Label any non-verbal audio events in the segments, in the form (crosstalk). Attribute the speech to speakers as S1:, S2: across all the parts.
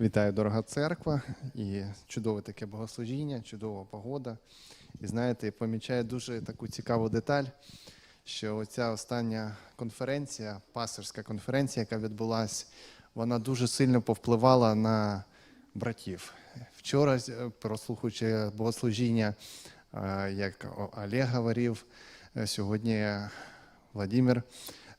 S1: Вітаю, дорога церква, і чудове таке богослужіння, чудова погода. І знаєте, помічаю дуже таку цікаву деталь, що оця остання конференція, пасторська конференція, яка відбулася, вона дуже сильно повпливала на братів. Вчора, прослухаючи богослужіння, е, як Олег говорив, е, сьогодні Владимир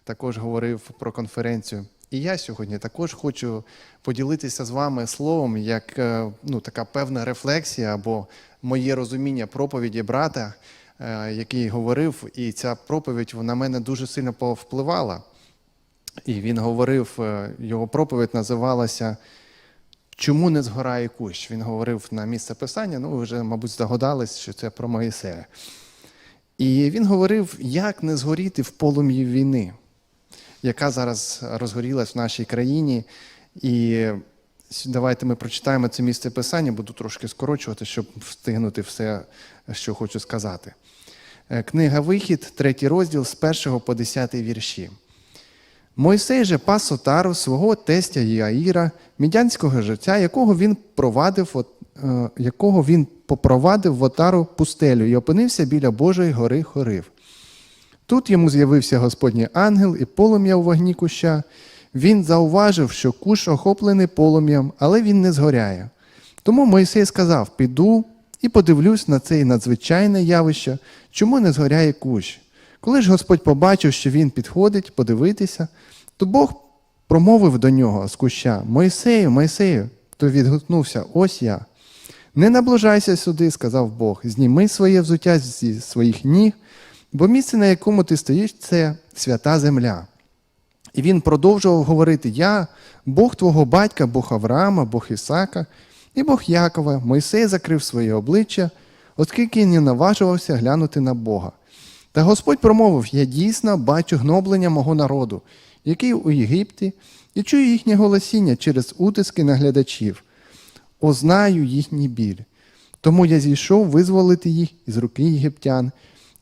S1: також говорив про конференцію. І я сьогодні також хочу поділитися з вами словом, як е, ну, така певна рефлексія або моє розуміння проповіді брата, е, який говорив, і ця проповідь на мене дуже сильно повпливала. І він говорив, е, його проповідь називалася Чому не згорає кущ? Він говорив на місце писання, ну ви вже, мабуть, здогадались, що це про Моїсея. І він говорив, як не згоріти в полум'ї війни, яка зараз розгорілась в нашій країні. І давайте ми прочитаємо це місце писання, буду трошки скорочувати, щоб встигнути все, що хочу сказати. Е, Книга Вихід, третій розділ з 1 по 10 вірші. Мойсей же пас отару свого тестя Яїра, мідянського життя, якого він провадив, е, якого він попровадив в отару пустелю і опинився біля Божої гори Хорив. Тут йому з'явився Господній ангел і полум'я у вогні куща. Він зауважив, що куш охоплений полум'ям, але він не згоряє. Тому Мойсей сказав: Піду і подивлюсь на це надзвичайне явище, чому не згоряє кущ. Коли ж Господь побачив, що він підходить подивитися, то Бог промовив до нього з куща: Мойсею, Мойсею, то відгукнувся: Ось я. Не наближайся сюди, сказав Бог, зніми своє взуття зі своїх ніг, бо місце, на якому ти стоїш, це свята земля. І він продовжував говорити: Я, Бог твого батька, Бог Авраама, Бог Ісака і Бог Якова. Мойсей закрив своє обличчя, оскільки не наважувався глянути на Бога. Та Господь промовив: Я дійсно бачу гноблення мого народу, який у Єгипті, і чую їхнє голосіння через утиски наглядачів. О, знаю їхній біль. Тому я зійшов визволити їх із руки єгиптян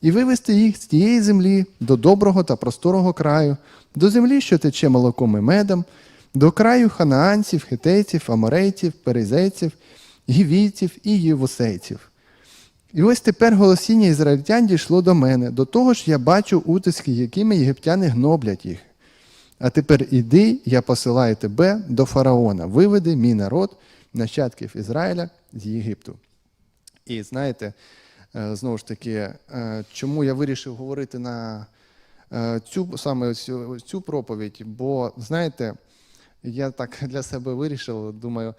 S1: і вивести їх з тієї землі до доброго та просторого краю, до землі, що тече молоком і медом, до краю ханаанців, хитейців, аморейців, перезейців, гівійців і євусейців. І ось тепер голосіння ізраїльтян дійшло до мене. До того ж я бачу утиски, якими єгиптяни гноблять їх. А тепер іди, я посилаю тебе до фараона, виведи мій народ, нащадків Ізраїля з Єгипту. І знаєте, знову ж таки, е, чому я вирішив говорити на е, цю саме цю, цю проповідь? Бо знаєте, я так (laughs) для себе вирішив, думаю,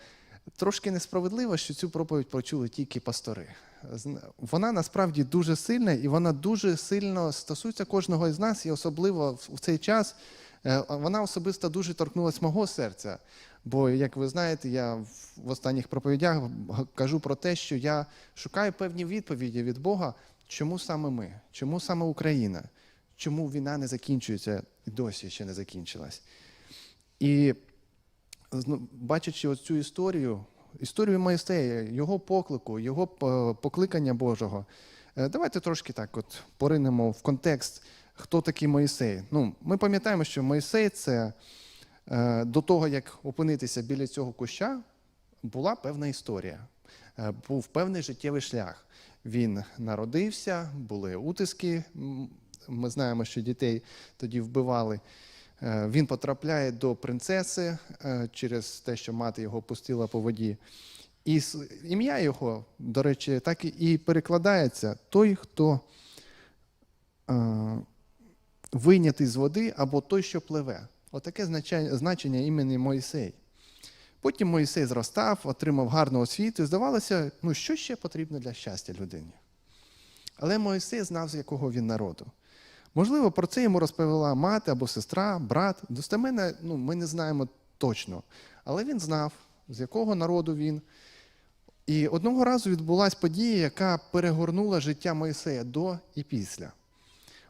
S1: трошки несправедливо, що цю проповідь почули тільки пастори. Вона насправді дуже сильна і вона дуже сильно стосується кожного із нас, і особливо в цей час е, вона особисто дуже торкнулася мого серця. Бо, як ви знаєте, я в- останніх проповідях кажу про те, що я шукаю певні відповіді від Бога, чому саме ми, чому саме Україна, чому війна не закінчується і досі ще не закінчилась. І бачачи оцю історію, історію Моїсея, його поклику, його покликання Божого, е, давайте трошки так от поринемо в контекст, хто такий Моїсей. Ну, ми пам'ятаємо, що Моїсей це е, до того, як опинитися біля цього куща, була певна історія, Е, був певний життєвий шлях. Він народився, були утиски. Ми знаємо, що дітей тоді вбивали. Е, Він потрапляє до принцеси через те, що мати його пустила по воді. І ім'я його, до речі, так і- перекладається той, хто вийнятий з води або той, що пливе. Отаке значення, імені Моїсей. Потім Моїсей зростав, отримав гарну освіту, і здавалося, ну що ще потрібно для щастя людині. Але Моїсей знав, з якого він народу. Можливо, про це йому розповіла мати або сестра, брат. Достеменно ну, ми не знаємо точно. Але він знав, з якого народу він. І одного разу відбулася подія, яка перегорнула життя Моїсея до і після.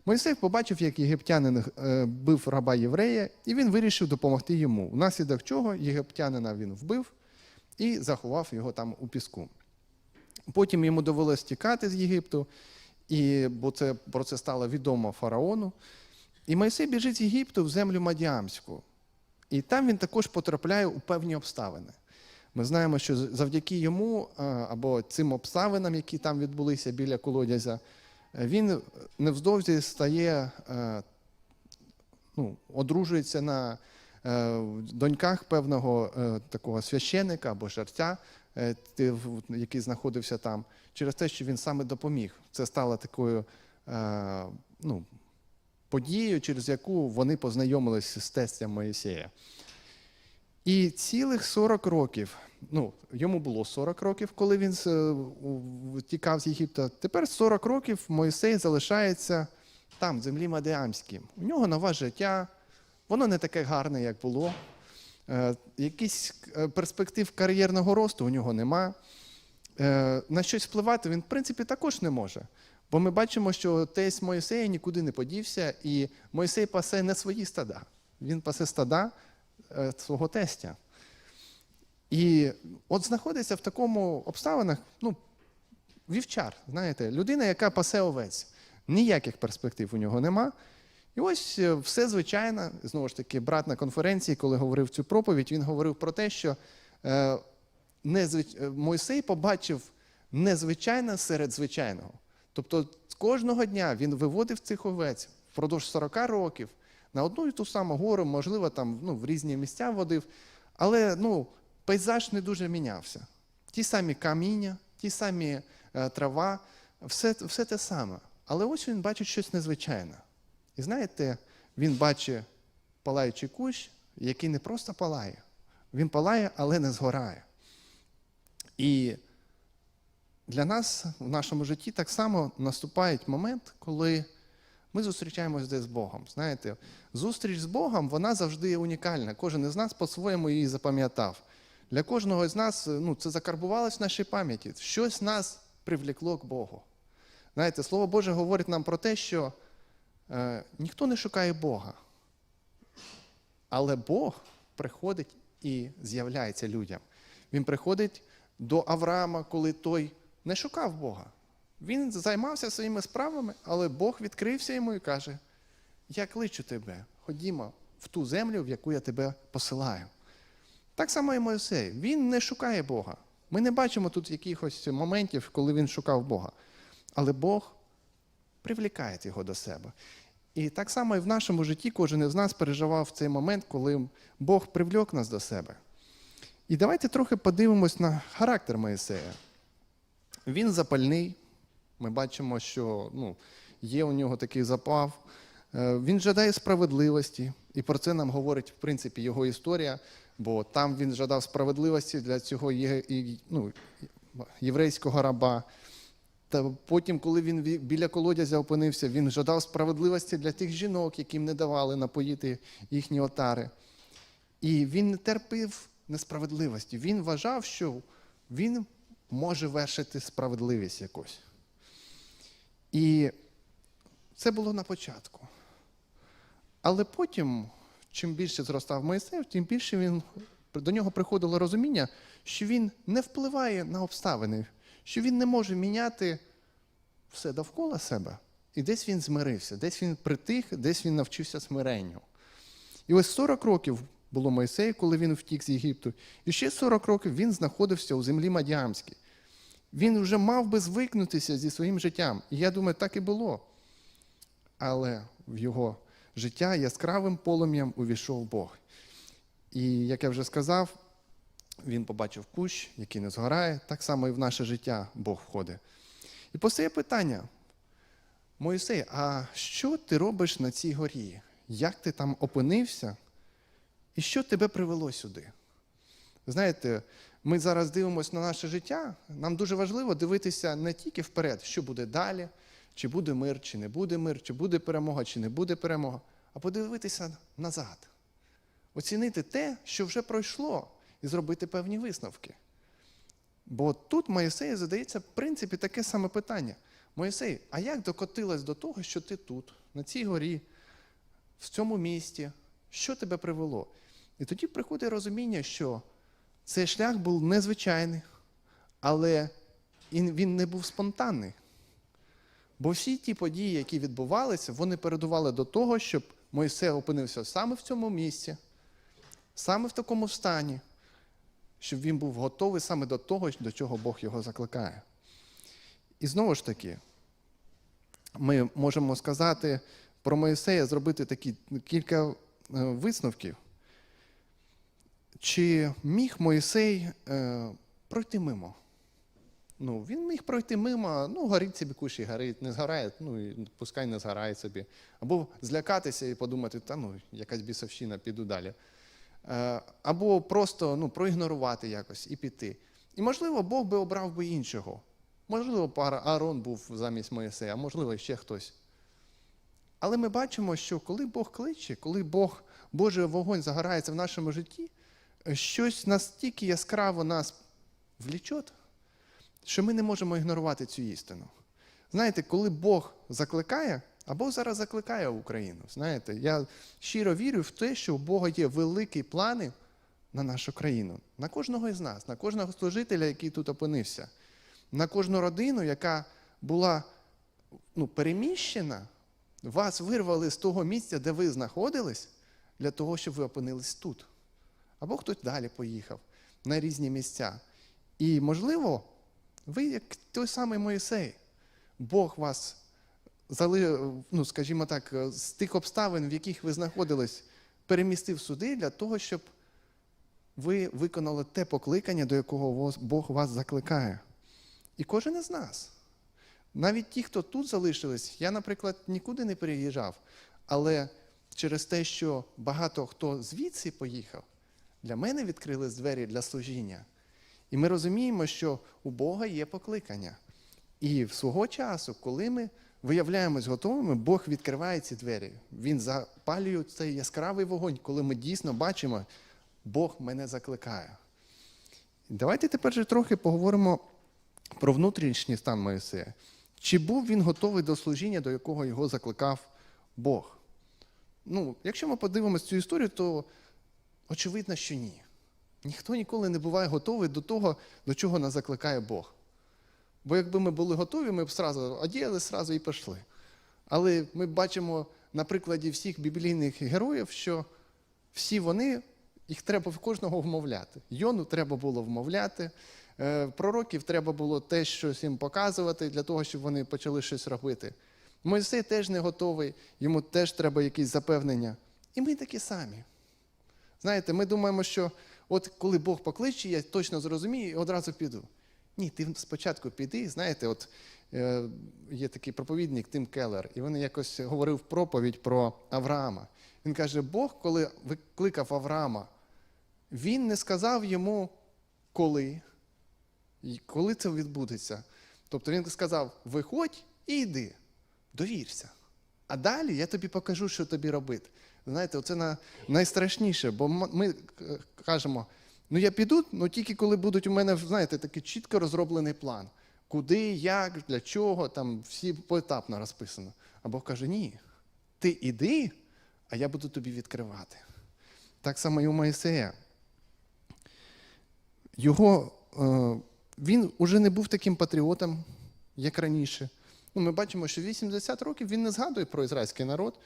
S1: Мойсей побачив, як єгиптянин е, бив раба єврея, і він вирішив допомогти йому. Внаслідок чого єгиптянина він вбив і заховав його там у піску. Потім йому довелось тікати з Єгипту, і, бо це, про це стало відомо фараону. І Мойсей біжить з Єгипту в землю Мадіамську. І там він також потрапляє у певні обставини. Ми знаємо, що завдяки йому е, або цим обставинам, які там відбулися біля колодязя, він невздовзі стає, е, ну, одружується на е, доньках певного е, такого священика або жерця, який знаходився там, через те, що він саме допоміг. Це стало такою ну, подією, через яку вони познайомилися з тестям Моїсея. І цілих 40 років, ну, йому було 40 років, коли він тікав з Єгипта. Тепер 40 років Моїсей залишається там, в землі Мадеамській. У нього нове життя, воно не таке гарне, як було. Е, е, перспектив кар'єрного росту у нього нема. Е, На щось впливати він, в принципі, також не може. Бо ми бачимо, що тесть Моїсея нікуди не подівся, і Моїсей пасе не свої стада. Він пасе стада е, свого тестя. І от знаходиться в такому обставинах, ну, вівчар, знаєте, людина, яка пасе овець. Ніяких перспектив у нього нема. І ось е, все звичайно, знову ж таки, брат на конференції, коли говорив цю проповідь, він говорив про те, що е, е, Мойсей побачив незвичайне серед звичайного. Тобто кожного дня він виводив цих овець впродовж 40 років на одну і ту саму гору, можливо, там ну, в різні місця водив, але ну, пейзаж не дуже мінявся. Ті самі каміння, ті самі е, трава, все, все те саме. Але ось він бачить щось незвичайне. І знаєте, він бачить палаючий кущ, який не просто палає. Він палає, але не згорає. І для нас в нашому житті так само наступає момент, коли ми зустрічаємось десь з Богом. Знаєте, зустріч з Богом вона завжди є унікальна. Кожен із нас по-своєму її запам'ятав. Для кожного з нас ну, це закарбувалось в нашій пам'яті. Щось нас привлекло к Богу. Знаєте, Слово Боже говорить нам про те, що е, ніхто не шукає Бога. Але Бог приходить і з'являється людям. Він приходить до Авраама, коли той не шукав Бога. Він займався своїми справами, але Бог відкрився йому і каже: Я кличу тебе, ходімо в ту землю, в яку я тебе посилаю. Так само і Моїсей. Він не шукає Бога. Ми не бачимо тут якихось моментів, коли він шукав Бога. Але Бог привлікає його до себе. І так само і в нашому житті кожен із нас переживав цей момент, коли Бог привлік нас до себе. І давайте трохи подивимось на характер Моїсея. Він запальний. Ми бачимо, що ну, є у нього такий запав. Е, Він жадає справедливості, і про це нам говорить, в принципі, його історія, бо там він жадав справедливості для цього ну, єврейського раба. Та потім, коли він біля колодязя опинився, він жадав справедливості для тих жінок, яким не давали напоїти їхні отари. І він не терпів несправедливості. Він вважав, що він може вершити справедливість якусь. І це було на початку. Але потім, чим більше зростав Моїсей, тим більше він, до нього приходило розуміння, що він не впливає на обставини, що він не може міняти все довкола себе. І десь він змирився, десь він притих, десь він навчився смиренню. І ось 40 років було Мойсею, коли він втік з Єгипту. І ще 40 років він знаходився у землі Мадіамській. Він вже мав би звикнутися зі своїм життям. І я думаю, так і було. Але в його життя яскравим полум'ям увійшов Бог. І як я вже сказав, він побачив кущ, який не згорає, так само і в наше життя Бог входить. І постає питання: Моїсей, а що ти робиш на цій горі? Як ти там опинився? І що тебе привело сюди? Знаєте, ми зараз дивимося на наше життя. Нам дуже важливо дивитися не тільки вперед, що буде далі, чи буде мир, чи не буде мир, чи буде перемога, чи не буде перемога, а подивитися назад. Оцінити те, що вже пройшло, і зробити певні висновки. Бо тут Моїсею задається, в принципі, таке саме питання. Моїсей, а як докотилось до того, що ти тут, на цій горі, в цьому місті, що тебе привело? І тоді приходить розуміння, що цей шлях був незвичайний, але він не був спонтанний. Бо всі ті події, які відбувалися, вони передували до того, щоб Мойсей опинився саме в цьому місці, саме в такому стані. щоб він був готовий саме до того, до чого Бог його закликає. І знову ж таки, ми можемо сказати про Моїсея, зробити такі кілька е, висновків. Чи міг Моїсей е, пройти мимо? Ну, він міг пройти мимо, ну, горить собі кущі, горить, не згорає, ну і пускай не згорає собі. Або злякатися і подумати, та ну, якась бісовщина, піду далі. Е, або просто ну, проігнорувати якось і піти. І, можливо, Бог би обрав би іншого. Можливо, Аарон був замість Моїсея, а можливо, ще хтось. Але ми бачимо, що коли Бог кличе, коли Бог, Божий вогонь загорається в нашому житті, щось настільки яскраво нас влічить, що ми не можемо ігнорувати цю істину. Знаєте, коли Бог закликає, а Бог зараз закликає Україну. Знаєте, я щиро вірю в те, що у Бога є великі плани на нашу країну, на кожного із нас, на кожного служителя, який тут опинився, на кожну родину, яка була ну, переміщена, вас вирвали з того місця, де ви знаходились, для того, щоб ви опинились тут. Або хтось далі поїхав на різні місця. І, можливо, ви як той самий Моїсей. Бог вас ну, скажімо так, з тих обставин, в яких ви знаходились, перемістив сюди для того, щоб ви виконали те покликання, до якого Бог вас закликає. І кожен із нас. Навіть ті, хто тут залишились, я, наприклад, нікуди не переїжджав, але через те, що багато хто звідси поїхав, для мене відкрились двері для служіння. І ми розуміємо, що у Бога є покликання. І в свого часу, коли ми виявляємось готовими, Бог відкриває ці двері. Він запалює цей яскравий вогонь, коли ми дійсно бачимо, Бог мене закликає. Давайте тепер же трохи поговоримо про внутрішній стан Моїсея. Чи був він готовий до служіння, до якого його закликав Бог? Ну, якщо ми подивимося цю історію, то очевидно, що ні. Ніхто ніколи не буває готовий до того, до чого нас закликає Бог. Бо якби ми були готові, ми б сразу одіяли сразу і пішли. Але ми бачимо на прикладі всіх біблійних героїв, що всі вони, їх треба в кожного вмовляти. Йону треба було вмовляти, е, пророків треба було теж щось їм показувати для того, щоб вони почали щось робити. Мойсей теж не готовий, йому теж треба якісь запевнення. І ми такі самі. Знаєте, ми думаємо, що от коли Бог покличе, я точно зрозумію і одразу піду. Ні, ти спочатку піди, знаєте, от е, є такий проповідник Тим Келлер, і він якось говорив проповідь про Авраама. Він каже: Бог, коли викликав Авраама, він не сказав йому, коли, і коли це відбудеться. Тобто він сказав: виходь і йди, довірся. А далі я тобі покажу, що тобі робити. Знаєте, це найстрашніше, бо ми е, кажемо, ну я піду, ну тільки коли будуть у мене, знаєте, такий чітко розроблений план. Куди, як, для чого, там всі поетапно розписано. А Бог каже, ні, ти іди, а я буду тобі відкривати. Так само і у Моїсея. Його, е, він уже не був таким патріотом, як раніше. Ну, ми бачимо, що 80 років він не згадує про ізраїльський народ,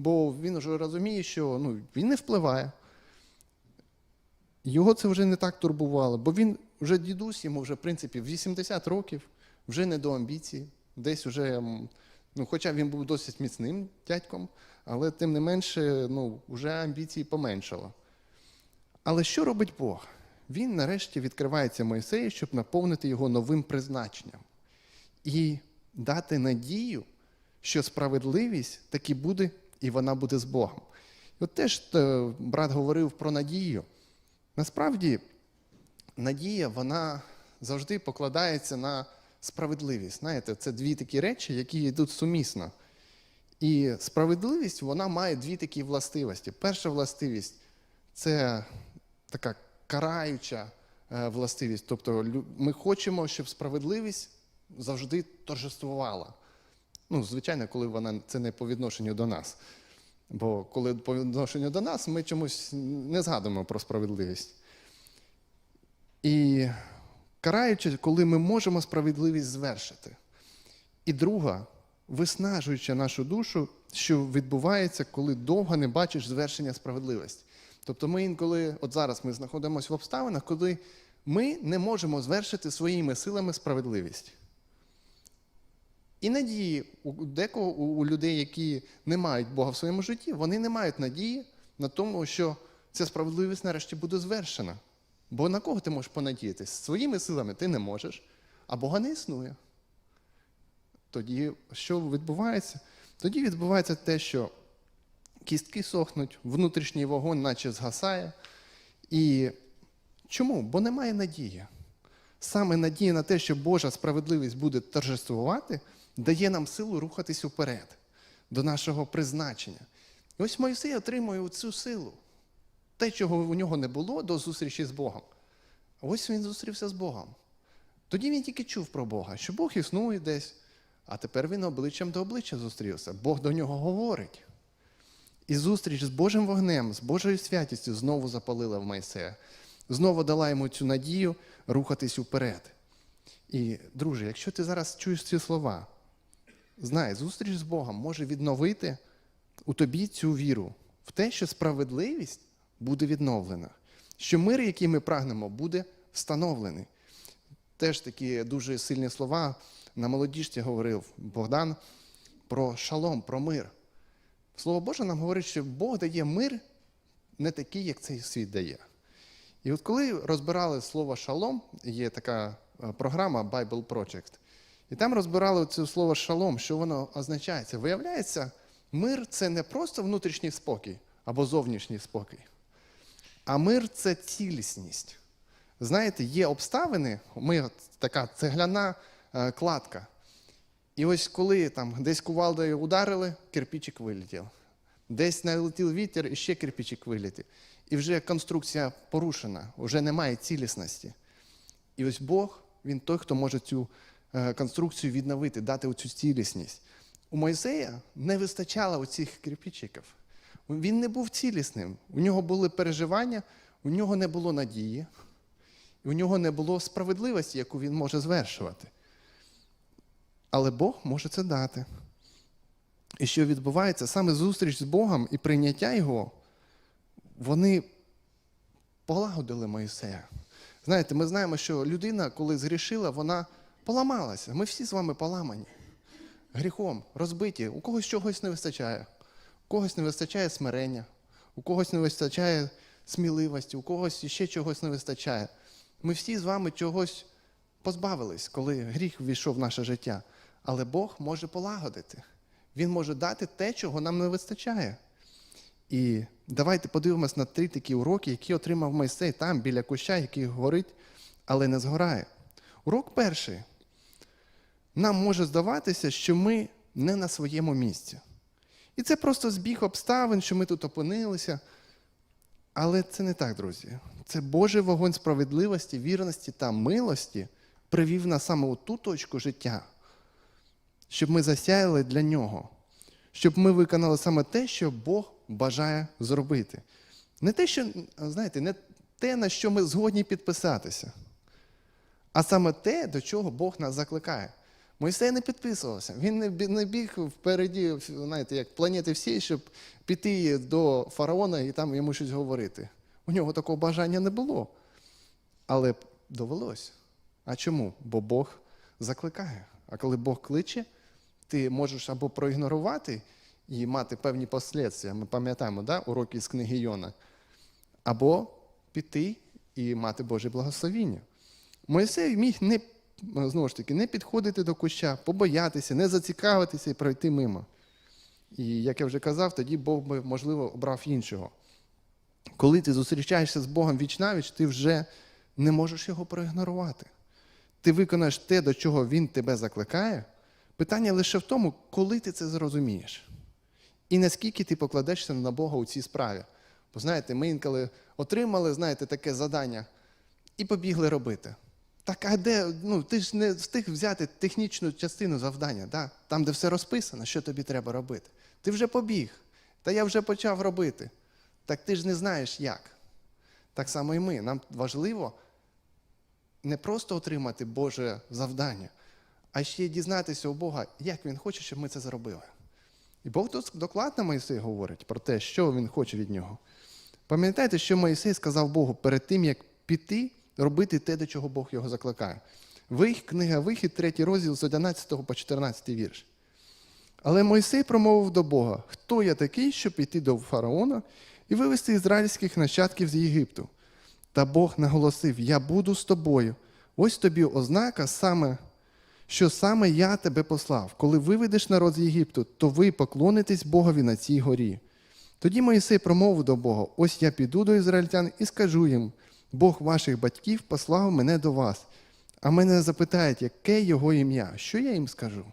S1: бо він вже розуміє, що ну, він не впливає. Його це вже не так турбувало, бо він вже дідусь, йому вже, в принципі, 80 років, вже не до амбіцій, десь вже, ну, хоча він був досить міцним дядьком, але тим не менше, ну, вже амбіції поменшало. Але що робить Бог? Він нарешті відкривається Мойсею, щоб наповнити його новим призначенням і дати надію, що справедливість таки буде, і вона буде з Богом. І от теж е, брат говорив про надію. Насправді, надія, вона завжди покладається на справедливість. Знаєте, це дві такі речі, які йдуть сумісно. І справедливість вона має дві такі властивості. Перша властивість це така караюча е, властивість. Тобто ми хочемо, щоб справедливість завжди торжествувала. Ну, звичайно, коли вона це не по відношенню до нас. Бо коли по відношенню до нас, ми чомусь не згадуємо про справедливість. І караючи, коли ми можемо справедливість звершити. І друга, виснажуючи нашу душу, що відбувається, коли довго не бачиш звершення справедливості. Тобто ми інколи, от зараз ми знаходимося в обставинах, коли ми не можемо звершити своїми силами справедливість. І надії у декого у у людей, які не мають Бога в своєму житті, вони не мають надії на тому, що ця справедливість нарешті буде звершена. Бо на кого ти можеш понадіятися? Своїми силами ти не можеш, а Бога не існує. Тоді що відбувається? Тоді відбувається те, що кістки сохнуть, внутрішній вогонь наче згасає. І чому? Бо немає надії. Саме надія на те, що Божа справедливість буде торжествувати, дає нам силу рухатись уперед до нашого призначення. І ось Мойсей отримує цю силу. Те, чого у нього не було до зустрічі з Богом. Ось він зустрівся з Богом. Тоді він тільки чув про Бога, що Бог існує десь, а тепер він обличчям до обличчя зустрівся. Бог до нього говорить. І зустріч з Божим вогнем, з Божою святістю знову запалила в Майсея. Знову дала йому цю надію рухатись уперед. І, друже, якщо ти зараз чуєш ці слова, знай, зустріч з Богом може відновити у тобі цю віру в те, що справедливість буде відновлена, що мир, який ми прагнемо, буде встановлений. Теж такі дуже сильні слова на молодіжці говорив Богдан про шалом, про мир. Слово Боже нам говорить, що Бог дає мир не такий, як цей світ дає. І от коли розбирали слово шалом, є така е, програма Bible Project, і там розбирали це слово шалом, що воно означає. Виявляється, мир це не просто внутрішній спокій або зовнішній спокій, а мир це цілісність. Знаєте, є обставини, ми така цегляна е, кладка. І ось коли там десь кувалдою ударили, кирпичик вилетів. Десь налетів вітер, і ще кирпичик вилетів. І вже конструкція порушена, вже немає цілісності. І ось Бог, він той, хто може цю конструкцію відновити, дати оцю цілісність. У Мойсея не вистачало оцих кирпичиків. Він не був цілісним. У нього були переживання, у нього не було надії, у нього не було справедливості, яку він може звершувати. Але Бог може це дати. І що відбувається? Саме зустріч з Богом і прийняття Його, вони полагодили Моїсея. Знаєте, ми знаємо, що людина, коли згрішила, вона поламалася. Ми всі з вами поламані. Гріхом, розбиті. У когось чогось не вистачає. У когось не вистачає смирення, у когось не вистачає сміливості, у когось ще чогось не вистачає. Ми всі з вами чогось позбавились, коли гріх ввійшов в наше життя. Але Бог може полагодити. Він може дати те, чого нам не вистачає. І давайте подивимось на три такі уроки, які отримав Мойсей там, біля куща, який горить, але не згорає. Урок перший. Нам може здаватися, що ми не на своєму місці. І це просто збіг обставин, що ми тут опинилися. Але це не так, друзі. Це Божий вогонь справедливості, вірності та милості привів нас саме у ту точку життя, щоб ми засяяли для нього, щоб ми виконали саме те, що Бог бажає зробити. Не те, що, знаєте, не те, на що ми згодні підписатися, а саме те, до чого Бог нас закликає. Мойсей не підписувався. Він не біг впереді, знаєте, як планети всі, щоб піти до фараона і там йому щось говорити. У нього такого бажання не було. Але довелось. А чому? Бо Бог закликає. А коли Бог кличе, ти можеш або проігнорувати і мати певні послідствия. Ми пам'ятаємо да, уроки з книги Йона, або піти і мати Боже благословіння. Мойсей міг не, знову ж таки, не підходити до куща, побоятися, не зацікавитися і пройти мимо. І як я вже казав, тоді Бог би, можливо, обрав іншого. Коли ти зустрічаєшся з Богом віч-навіч, ти вже не можеш його проігнорувати. Ти виконаєш те, до чого Він тебе закликає. Питання лише в тому, коли ти це зрозумієш. І наскільки ти покладешся на Бога у цій справі. Бо знаєте, ми інколи отримали, знаєте, таке завдання і побігли робити. Так, а де, ну, ти ж не встиг взяти технічну частину завдання, да? там, де все розписано, що тобі треба робити. Ти вже побіг, та я вже почав робити. Так ти ж не знаєш як. Так само і ми. Нам важливо не просто отримати Боже завдання, а ще дізнатися у Бога, як Він хоче, щоб ми це зробили. І Бог дос- докладно Мойсей говорить про те, що він хоче від нього. Пам'ятаєте, що Моїсей сказав Богу перед тим, як піти робити те, до чого Бог його закликає? Вихід, книга Вихід, третій розділ з 11 по 14 вірш. Але Мойсей промовив до Бога: Хто я такий, щоб піти до фараона і вивести ізраїльських нащадків з Єгипту? Та Бог наголосив: Я буду з тобою. Ось тобі ознака, саме, що саме я тебе послав. Коли виведеш народ з Єгипту, то ви поклонитесь Богові на цій горі. Тоді Моїсей промовив до Бога: Ось я піду до ізраїльтян і скажу їм: Бог ваших батьків послав мене до вас. А мене запитають, яке його ім'я? Що я їм скажу?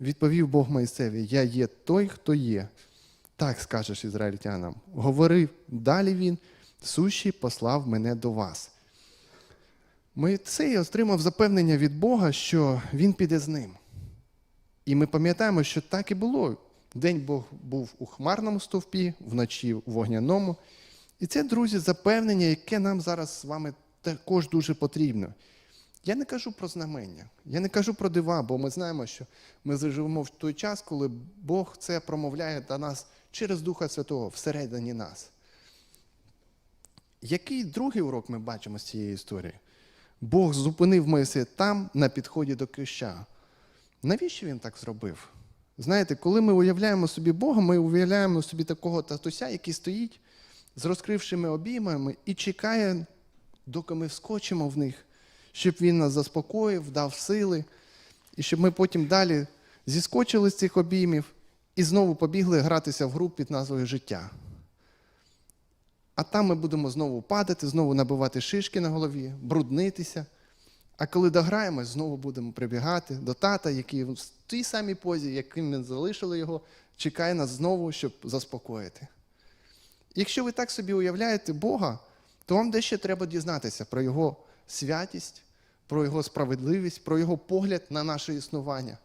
S1: Відповів Бог Моїсеві: Я є той, хто є. Так скажеш ізраїльтянам. Говорив далі він, сущий послав мене до вас. Моїсей отримав запевнення від Бога, що він піде з ним. І ми пам'ятаємо, що так і було. День Бог був у хмарному стовпі, вночі у вогняному. І це, друзі, запевнення, яке нам зараз з вами також дуже потрібно. Я не кажу про знамення, я не кажу про дива, бо ми знаємо, що ми живемо в той час, коли Бог це промовляє до нас через Духа Святого всередині нас. Який другий урок ми бачимо з цієї історії? Бог зупинив Моїсея там, на підході до кища. Навіщо він так зробив? Знаєте, коли ми уявляємо собі Бога, ми уявляємо собі такого татуся, який стоїть з розкрившими обіймами і чекає, доки ми вскочимо в них, щоб він нас заспокоїв, дав сили, і щоб ми потім далі зіскочили з цих обіймів і знову побігли гратися в гру під назвою життя. А там ми будемо знову падати, знову набивати шишки на голові, бруднитися. А коли дограємось, знову будемо прибігати до тата, який в тій самій позі, яким ми залишили його, чекає нас знову, щоб заспокоїти. Якщо ви так собі уявляєте Бога, то вам дещо треба дізнатися про Його святість, про Його справедливість, про Його погляд на наше існування.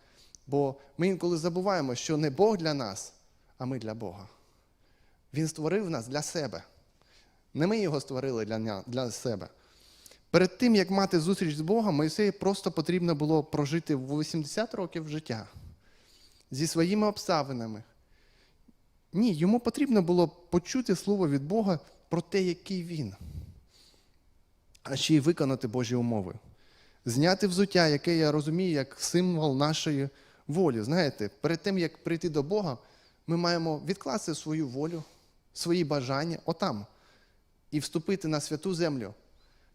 S1: Бо ми інколи забуваємо, що не Бог для нас, а ми для Бога. Він створив нас для себе. Не ми його створили для, для себе. Перед тим, як мати зустріч з Богом, Моїсею просто потрібно було прожити 80 років життя зі своїми обставинами. Ні, йому потрібно було почути слово від Бога про те, який він, а ще й виконати Божі умови. Зняти взуття, яке я розумію, як символ нашої волі. Знаєте, перед тим, як прийти до Бога, ми маємо відкласти свою волю, свої бажання отам і вступити на святу землю,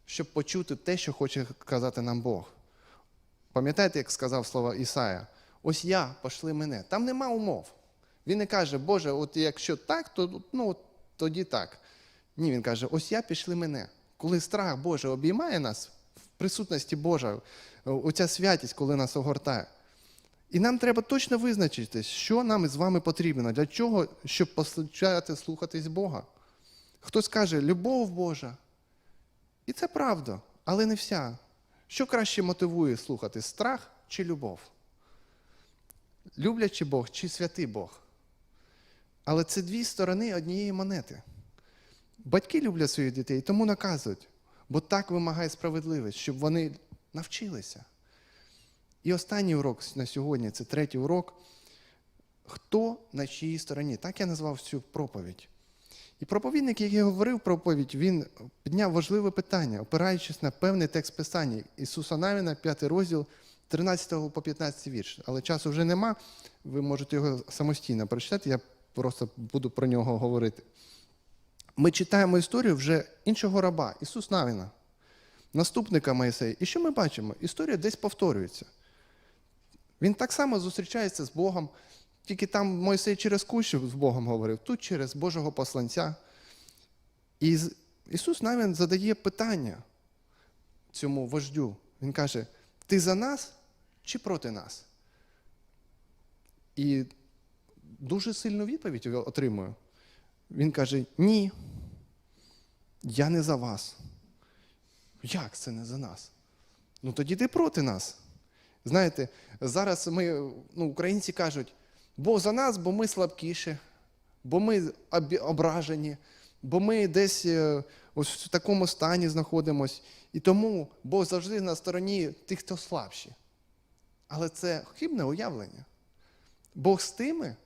S1: щоб почути те, що хоче казати нам Бог. Пам'ятаєте, як сказав слово Ісая? Ось я, пошли мене. Там нема умов. Він не каже, Боже, от якщо так, то ну, от тоді так. Ні, він каже, ось я пішли мене. Коли страх Божий обіймає нас в присутності Божа, оця святість, коли нас огортає. І нам треба точно визначитись, що нам із вами потрібно, для чого, щоб почати слухатись Бога. Хтось каже, любов Божа. І це правда, але не вся. Що краще мотивує слухати страх чи любов? Люблячий Бог чи святий Бог? Але це дві сторони однієї монети. Батьки люблять своїх дітей, тому наказують, бо так вимагає справедливість, щоб вони навчилися. І останній урок на сьогодні це третій урок. Хто на чиїй стороні? Так я назвав цю проповідь. І проповідник, який говорив проповідь, він підняв важливе питання, опираючись на певний текст Писання Ісуса Навіна, 5 розділ, 13 по 15 вірш. Але часу вже нема, ви можете його самостійно прочитати, я просто буду про нього говорити. Ми читаємо історію вже іншого раба, Ісус Навіна, наступника Моїсея. І що ми бачимо? Історія десь повторюється. Він так само зустрічається з Богом, тільки там Мойсей через кущу з Богом говорив, тут через Божого посланця. І Ісус навіть задає питання цьому вождю. Він каже: Ти за нас чи проти нас? І дуже сильну відповідь отримую. Він каже: Ні, я не за вас. Як це не за нас? Ну тоді ти проти нас. Знаєте, зараз ми, ну, українці кажуть, Бог за нас, бо ми слабкіші, бо ми ображені, бо ми десь е, ось в такому стані знаходимось. І тому Бог завжди на стороні тих, хто слабші. Але це хибне уявлення. Бог з тими,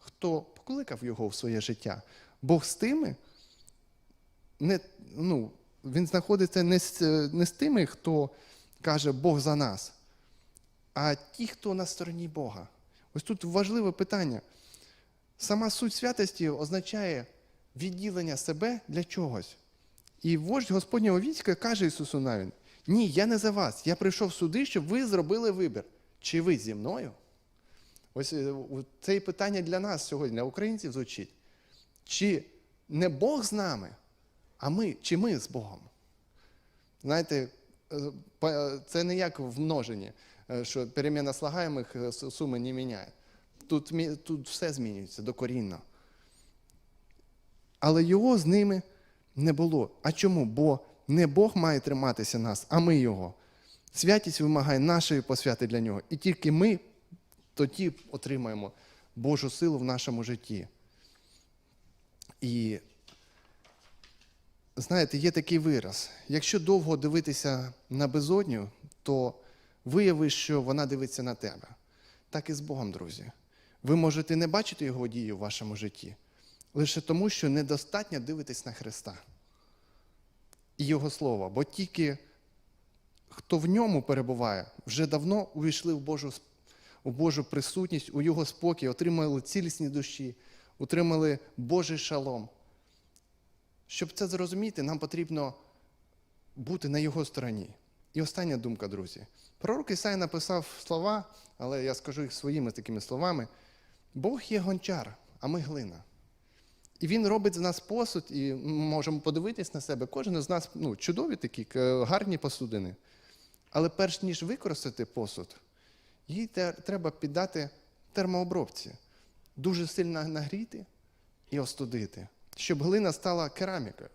S1: хто покликав його в своє життя. Бог з тими, не, ну, він знаходиться не з, не з тими, хто каже Бог за нас, а ті, хто на стороні Бога. Ось тут важливе питання. Сама суть святості означає відділення себе для чогось. І вождь Господнього війська каже Ісусу Навін: Ні, я не за вас. Я прийшов сюди, щоб ви зробили вибір. Чи ви зі мною? Ось е, це і питання для нас сьогодні, для українців звучить. Чи не Бог з нами, а ми, чи ми з Богом? Знаєте, е, це не як в множенні, е, що переміна слагаємих е, суми не міняє. Тут, тут все змінюється докорінно. Але його з ними не було. А чому? Бо не Бог має триматися нас, а ми його. Святість вимагає нашої посвяти для нього. І тільки ми тоді отримаємо Божу силу в нашому житті. І знаєте, є такий вираз: якщо довго дивитися на безодню, то виявиш, що вона дивиться на тебе. Так і з Богом, друзі. Ви можете не бачити його дії в вашому житті, лише тому, що недостатньо дивитись на Христа і Його Слово. Бо тільки хто в ньому перебуває, вже давно увійшли в Божу, у Божу присутність, у Його спокій, отримали цілісні душі, отримали Божий шалом. Щоб це зрозуміти, нам потрібно бути на його стороні. І остання думка, друзі. Пророк Ісай написав слова, але я скажу їх своїми такими словами: Бог є гончар, а ми глина. І він робить з нас посуд, і ми можемо подивитись на себе. Кожен із нас ну, чудові такі, гарні посудини. Але перш ніж використати посуд, їй треба піддати термообробці, дуже сильно нагріти і остудити, щоб глина стала керамікою.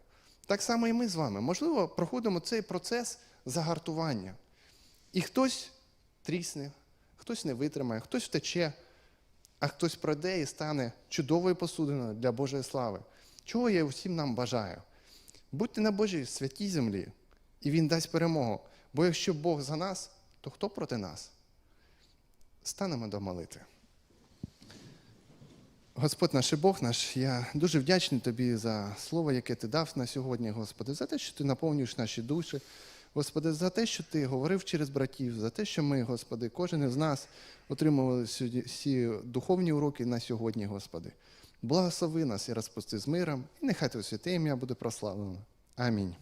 S1: Так само і ми з вами. Можливо, проходимо цей процес загартування. І хтось трісне, хтось не витримає, хтось втече, а хтось пройде і стане чудовою посудиною для Божої слави. Чого я всім нам бажаю? Будьте на Божій святій землі, і Він дасть перемогу. Бо якщо Бог за нас, то хто проти нас? Станемо до молитви. Господь наш і Бог наш, я дуже вдячний Тобі за слово, яке ти дав на сьогодні, Господи, за те, що ти наповнюєш наші душі, Господи, за те, що ти говорив через братів, за те, що ми, Господи, кожен із нас отримували всі духовні уроки на сьогодні, Господи. Благослови нас і розпусти з миром, і нехай Твоє святе ім'я буде прославлено. Амінь.